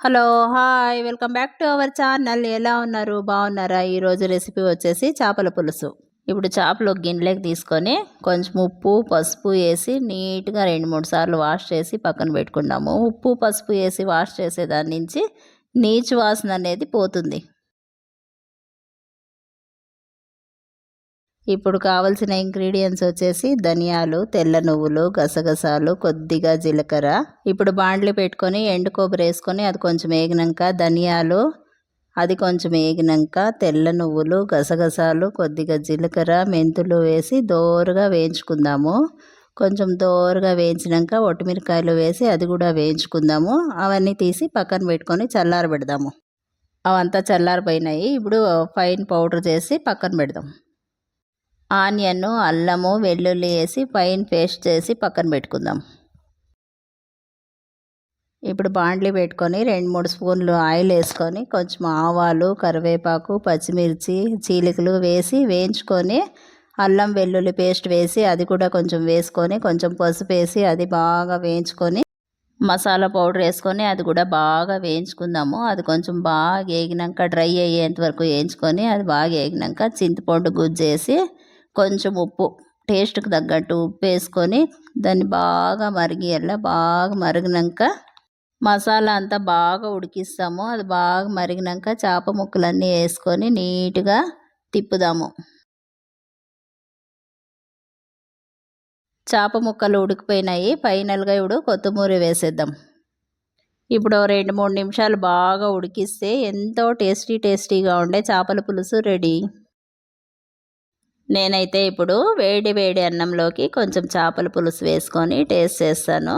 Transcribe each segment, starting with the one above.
Hello hi welcome back to our channel. ఎలా ఉన్నారు? బాగున్నారా? ఈరోజు రెసిపీ వచ్చేసి చేపల పులుసు. ఇప్పుడు చేపలు గిన్నెలోకి తీసుకొని కొంచెం ఉప్పు పసుపు వేసి నీట్గా రెండు మూడు సార్లు వాష్ చేసి పక్కన పెట్టుకున్నాము ఉప్పు పసుపు వేసి వాష్ చేసేదాని నుంచి నీచు వాసన అనేది పోతుంది. ఇప్పుడు కావలసిన ఇంగ్రీడియంట్స్ వచ్చేసి ధనియాలు తెల్ల నువ్వులు గసగసాలు కొద్దిగా జీలకర్ర. ఇప్పుడు బాండ్లు పెట్టుకొని ఎండు కొబ్బరి వేసుకొని అది కొంచెం వేగినాక ధనియాలు అది కొంచెం వేగినాక తెల్ల నువ్వులు గసగసాలు కొద్దిగా జీలకర్ర మెంతులు వేసి దోరగా వేయించుకుందాము. కొంచెం దోరగా వేయించినాక ఒట్టిమిరకాయలు వేసి అది కూడా వేయించుకుందాము. అవన్నీ తీసి పక్కన పెట్టుకొని చల్లారబెడదాము. అవంతా చల్లారిపోయినాయి. ఇప్పుడు ఫైన్ పౌడర్ చేసి పక్కన పెడదాం. ఆనియన్ అల్లము వెల్లుల్లి వేసి పైన పేస్ట్ చేసి పక్కన పెట్టుకుందాం. ఇప్పుడు బాండ్లీ పెట్టుకొని రెండు మూడు స్పూన్లు ఆయిల్ వేసుకొని కొంచెం ఆవాలు కరివేపాకు పచ్చిమిర్చి చీలికలు వేసి వేయించుకొని అల్లం వెల్లుల్లి పేస్ట్ వేసి అది కూడా కొంచెం వేసుకొని కొంచెం పసుపు వేసి అది బాగా వేయించుకొని మసాలా పౌడర్ వేసుకొని అది కూడా బాగా వేయించుకుందాము. అది కొంచెం బాగా వేగినాక డ్రై అయ్యేంత వరకు వేయించుకొని అది బాగా వేగినాక చింతపండు గుజ్జేసి కొంచెం ఉప్పు టేస్ట్కి తగ్గట్టు ఉప్పు వేసుకొని దాన్ని బాగా మరిగియాల బాగా మరిగినాక మసాలా అంతా బాగా ఉడికిస్తాము. అది బాగా మరిగినాక చేప ముక్కలన్నీ వేసుకొని నీట్గా తిప్పుదాము. చేప ముక్కలు ఉడికిపోయినాయి. ఫైనల్గా ఇప్పుడు కొత్తిమీర వేసేద్దాం. ఇప్పుడు రెండు మూడు నిమిషాలు బాగా ఉడికిస్తే ఎంతో టేస్టీ టేస్టీగా ఉండే చేపల పులుసు రెడీ. నేనైతే ఇప్పుడు వేడి వేడి అన్నంలోకి కొంచెం చేపల పులుసు వేసుకొని టేస్ట్ చేస్తాను.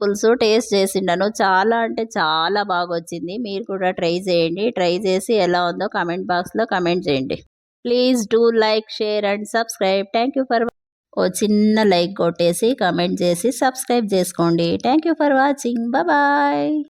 పులుసు టేస్ట్ చేసిండను. చాలా అంటే చాలా బాగా వచ్చింది మీరు కూడా ట్రై చేయండి. ట్రై చేసి ఎలా ఉందో కమెంట్ బాక్స్లో కమెంట్ చేయండి. Please do like share and subscribe. Thank you for ఓ చిన్న లైక్ కొట్టేసి కమెంట్ చేసి సబ్స్క్రైబ్ చేసుకోండి. Thank you for watching. Bye.